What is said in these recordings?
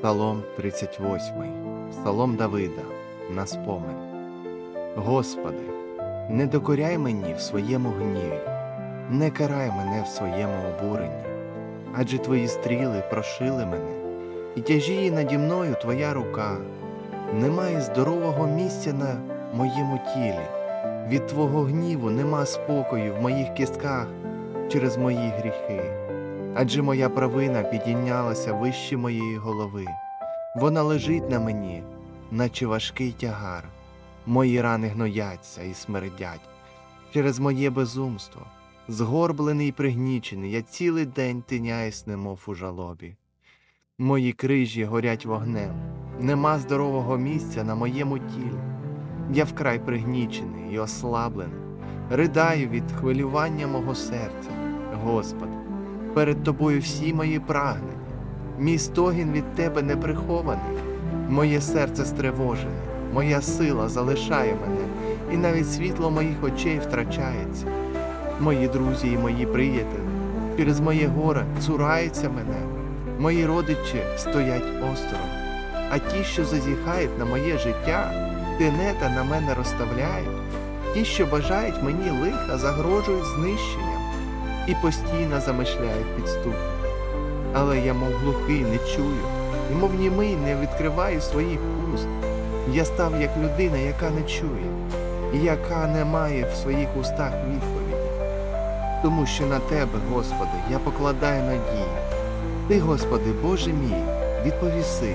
Псалом 38, Псалом Давида на спомин. Господи, не докоряй мені в своєму гніві, не карай мене в своєму обуренні, адже твої стріли прошили мене, і тяжіє наді мною твоя рука. Немає здорового місця на моєму тілі. Від твого гніву нема спокою в моїх кістках через мої гріхи. Адже моя провина підійнялася вище моєї голови. Вона лежить на мені, наче важкий тягар. Мої рани гнояться і смердять через моє безумство. Згорблений і пригнічений, я цілий день тиняюсь, немов у жалобі. Мої крижі горять вогнем, нема здорового місця на моєму тілі. Я вкрай пригнічений і ослаблений, ридаю від хвилювання мого серця. Господи, перед тобою всі мої прагнення. Мій стогін від тебе не прихований, моє серце стривожене, моя сила залишає мене, і навіть світло моїх очей втрачається. Мої друзі і мої приятелі через моє горе цураються мене, мої родичі стоять осторонь, а ті, що зазіхають на моє життя, тенета на мене розставляють, ті, що бажають мені лиха, загрожують знищенням і постійно замишляють підступно. Але я, мов глухий, не чую, і мов німий не відкриваю своїх уст. Я став як людина, яка не чує, і яка не має в своїх устах відповіді. Тому що на тебе, Господи, я покладаю надію. Ти, Господи, Боже мій, відповіси.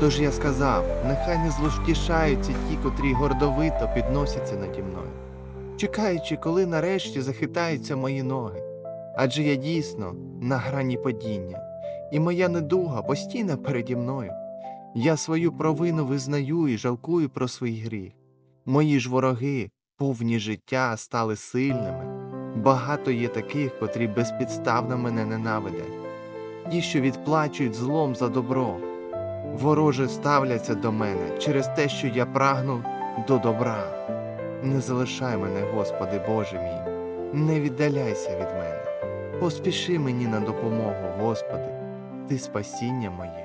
Тож я сказав, нехай не зловтішаються ті, котрі гордовито підносяться наді мною, чекаючи, коли нарешті захитаються мої ноги. Адже я дійсно на грані падіння, і моя недуга постійно переді мною. Я свою провину визнаю і жалкую про свій гріх. Мої ж вороги, повні життя, стали сильними. Багато є таких, котрі безпідставно мене ненавидять, ті, що відплачують злом за добро. Вороже ставляться до мене через те, що я прагну до добра. Не залишай мене, Господи Боже мій, не віддаляйся від мене. Поспіши мені на допомогу, Господи, Ти спасіння моє.